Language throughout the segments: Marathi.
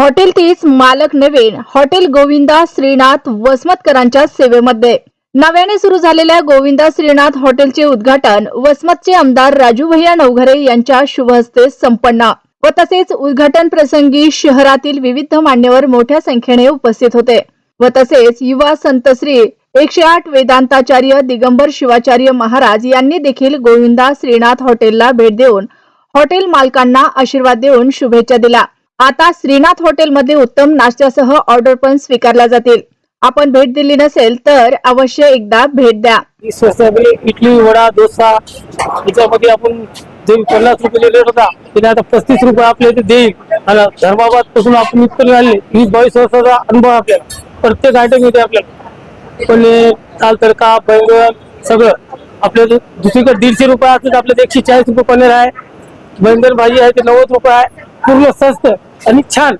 हॉटेल तीच मालक नवीन हॉटेल गोविंदा श्रीनाथ वसमतकरांच्या सेवेमध्ये. नव्याने सुरू झालेल्या गोविंदा श्रीनाथ हॉटेलचे उद्घाटन वसमतचे आमदार राजू भैया नवघरे यांच्या शुभहस्ते संपन्न. व तसेच उद्घाटन प्रसंगी शहरातील विविध मान्यवर मोठ्या संख्येने उपस्थित होते. व तसेच युवा संतश्री एकशे आठ वेदांताचार्य दिगंबर शिवाचार्य महाराज यांनी देखील गोविंदा श्रीनाथ हॉटेलला भेट देऊन हॉटेल मालकांना आशीर्वाद देऊन शुभेच्छा दिल्या. आता श्रीनाथ हॉटेलमध्ये उत्तम नाश्त्यासह ऑर्डर पण स्वीकारल्या जातील. आपण भेट दिली नसेल तर अवश्य एकदा भेट द्या. इडली वडा डोसा याच्यामध्ये आपण जे पन्नास रुपये रेट होता त्याने आता पस्तीस रुपये आपल्या इथे देईल. आणि धर्माबादपासून आपण इथपर्यंत आले वीस बावीस वर्षाचा अनुभव आपल्याला प्रत्येक आयटम येते आपल्याला. पनीर दाल तडका बैंगन सगळं. आपल्या दुसरीकडे दीडशे रुपये असतात आपल्याला एकशे चाळीस रुपये पनीर आहे. बैंगन भाजी आहे ते नव्वद रुपये आहे. पूर्ण स्वस्त. आणि छान.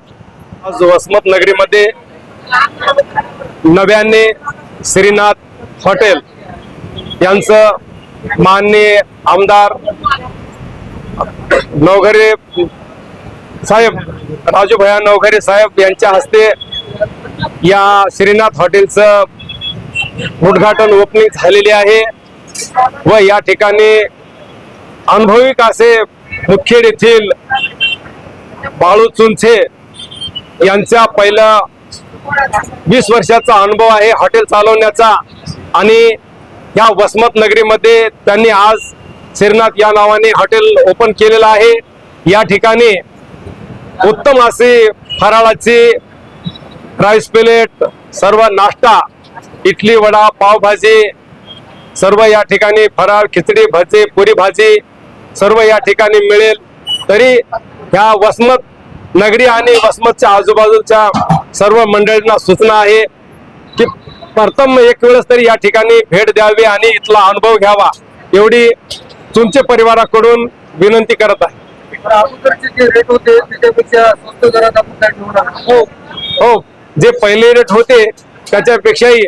आज वसमत नगरीमध्ये नव्याने श्रीनाथ हॉटेल यांचं माननीय आमदार नवघरे साहेब राजू भैया नवघरे साहेब यांच्या हस्ते या श्रीनाथ हॉटेलचं उद्घाटन ओपनिंग झालेले आहे व या ठिकाणी अनुभविक असे मुखेड येथील बाळू चुंचे यांचा पहिला वीस वर्षाचा अनुभव आहे हॉटेल चालवण्याचा. आणि या वसमत नगरीमध्ये त्यांनी आज श्रीनाथ या नावाने हॉटेल ओपन केलेलं आहे. या ठिकाणी उत्तम असे फराळाची राईस प्लेट सर्व नाश्ता इडली वडा पावभाजी सर्व या ठिकाणी फराळ खिचडी भजी पुरी भाजी सर्व या ठिकाणी मिळेल. तरी ह्या वसमत नगरी आणि वसमतच्या आजूबाजूच्या सर्व मंडळींना सूचना आहे की प्रथम एक वेळेस तरी या ठिकाणी भेट द्यावी आणि इथला अनुभव घ्यावा एवढी तुमच्या परिवाराकडून विनंती करत आहे. हो हो. जे पहिले रेट होते त्याच्यापेक्षाही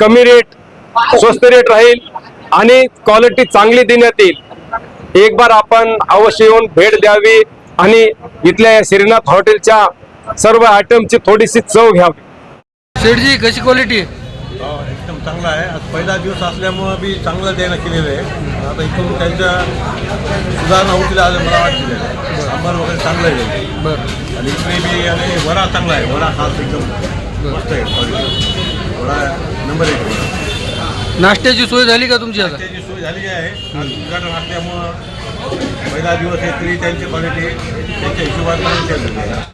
कमी रेट स्वस्त रेट राहील आणि क्वालिटी चांगली देण्यात येईल. एक बार आपण अवश्य येऊन भेट द्यावी. आणि इथल्या या श्रीनाथ हॉटेलच्या सर्व आयटमची थोडीशी चव घ्यावी. शेठजी कशी क्वालिटी हो, एकदम चांगला आहे. आज पहिला दिवस असल्यामुळं बी चांगलं द्यायला केलेलं आहे. आता इथून त्यांच्या सुधारणा होतील आज मला वाटते. सांबार वगैरे चांगलं आहे. बरं. आणि इकडे बी आणि वडा चांगला आहे. वडा खास एकदम मस्त आहे. क्वालिटी वडा नंबर एक नाश्त्याची सोय झाली का तुमची आता? त्याची सोय झालेली आहे. आज उद्घाटन असल्यामुळं पहिला दिवस आहे तरी त्यांची क्वालिटी त्यांच्या हिशोबात चांगली आहे